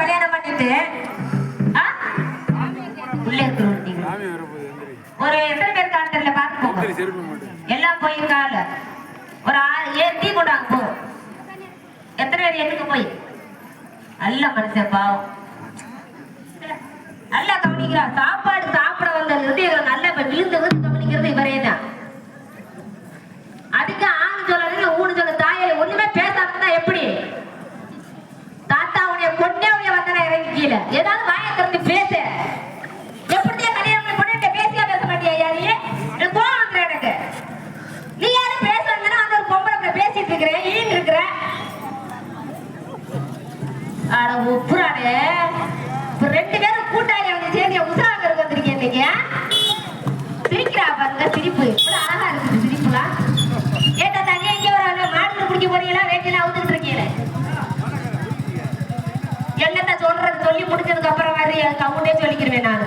கல்யாணம் பண்ணிட்டு? உள்ளே ஒரு எத்தனை பேர் செருப்பு மாட்டேன் எல்லாம் போய் கால. ஒரு ஆறு ஏழு டீ கொண்டாங்க போ. எத்தனை பேர் எண்ணுக்கு போய்? நல்ல மனுஷன் பாவம். நல்லா கவனிக்கிறா. சாப்பாடு சாப்பிட வந்ததுல இருந்து இவரை நல்லா விழுந்து உப்புறானே? இப்ப ரெண்டு பேரும் கூட்டாளி வந்து சேர்ந்து உசுராங்க வந்திருக்கேன் நீங்க சிரிக்கிறா பாருங்க சிரிப்பு இவ்வளவு அழகா இருக்குது சிரிப்புலாம் ஏட்டா தனியா இங்க வராங்க? மாடு பிடிக்க போறீங்களா? வேட்டையில அவுத்துக்கிட்டு இருக்கீங்களே. என்னத்த சொல்றது? சொல்லி முடிச்சதுக்கு அப்புறம் மாதிரி அதுக்கு அவங்களே சொல்லிக்கிறேன் நான்.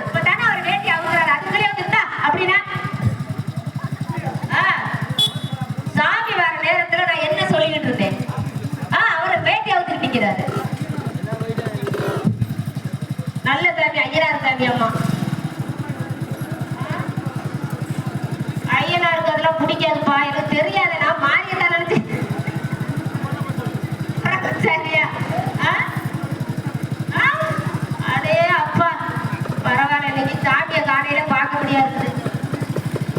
நல்ல சாமி ஐயனார் சாமி அம்மா. ஐயனாருக்கு அதெல்லாம் பிடிக்காதுப்பா. எனக்கு தெரியாது. நான் மாறியதான் நினைச்சு சரியா? ஆ? ஆ? அடே அப்பா. பரவாயில்ல. இன்னைக்கு சாமியை காலையில பார்க்க முடியாது.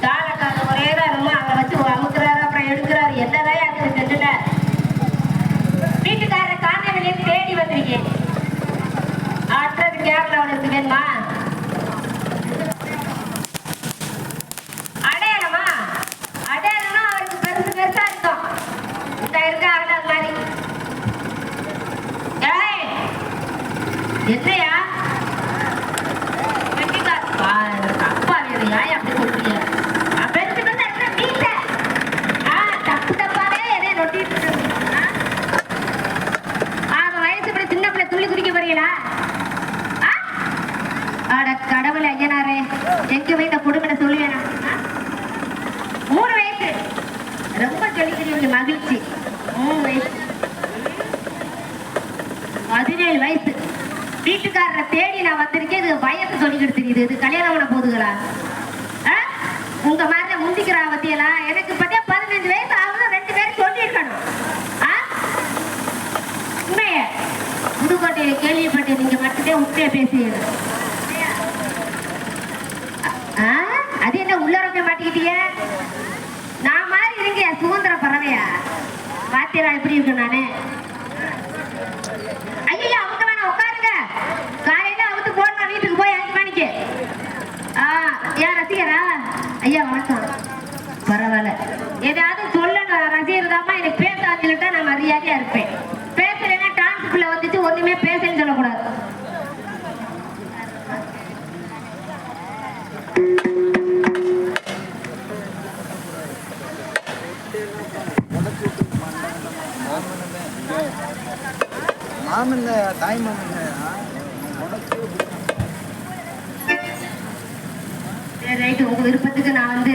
தாளக்கால ஒரே தான் இருக்கும் அங்க வச்சு அமுக்குறாரு அப்புறம் எடுக்கிறாரு. என்னதான் இருக்குது தெரியல காரண காணவில்லை தேடி வந்திருக்கேன். அட்ரஸ் கேரளாவில் இருக்கு வேணுமா அடையாளமா? அடையாளம்னா அவருக்கு பெருசு பெருசா இருக்கும். இந்த இருக்க அடையாளம் மாதிரி என்னையா வெட்டிக்கார் பாரு, அப்பா வேறு ஏன் அப்படி சொல்றீங்க நான் பெருசு பெருசா இருக்கிற நீங்க ஆ தப்பு தப்பாவே எதைய நொட்டிட்டு இருக்கீங்க ஆ அவன் வயசு இப்படி சின்ன பிள்ளை துள்ளி குதிக்க போறீங்களா ஆ? அட கடவுளே ஐயனாரே எங்க போய் இந்த கொடுமையை மூணு வயசு. ரொம்ப சொல்லிக்கிறீங்க மகிழ்ச்சி. மூணு வயசு. பதினேழு வயசு. வீட்டுக்காரரை தேடி நான் வந்திருக்கேன். இது வயசு சொல்லிக்கிட்டு தெரியுது. இது கல்யாணம் பண்ண போதுகளா ஆ? உங்க மாதிரி முந்திக்கிறா பத்தியெல்லாம் எனக்கு பத்தியா பதினஞ்சு வயசு ஆகுது ரெண்டு பேரும் சொல்லியிருக்கணும். ஆ? உண்மையே. புதுக்கோட்டையை கேள்விப்பட்டு நீங்க மட்டுமே உண்மையை பேசுகிறேன் ஆ? அது என்ன உள்ளரங்க மாட்டிக்கிட்டீங்க நான் மாதிரி இருங்க சுதந்திர பறவையா? பாத்தியரா எப்படி இருக்கு நானே? ஐயா அவங்க வேணா உட்காருங்க. காலையில அவுத்து போடணும் வீட்டுக்கு போய் அஞ்சு மணிக்கு ஆ ஏன் ரசிகரா? ஐயா வணக்கம். பரவாயில்ல. ஏதாவது சொல்லணும் ரசிகர் தாமா எனக்கு பேச வந்துட்டா நான் மரியாதையா இருப்பேன். மாமன் தாய் மாமன் ரைட் ரைட்டு. உங்க விருப்பத்துக்கு நான் வந்து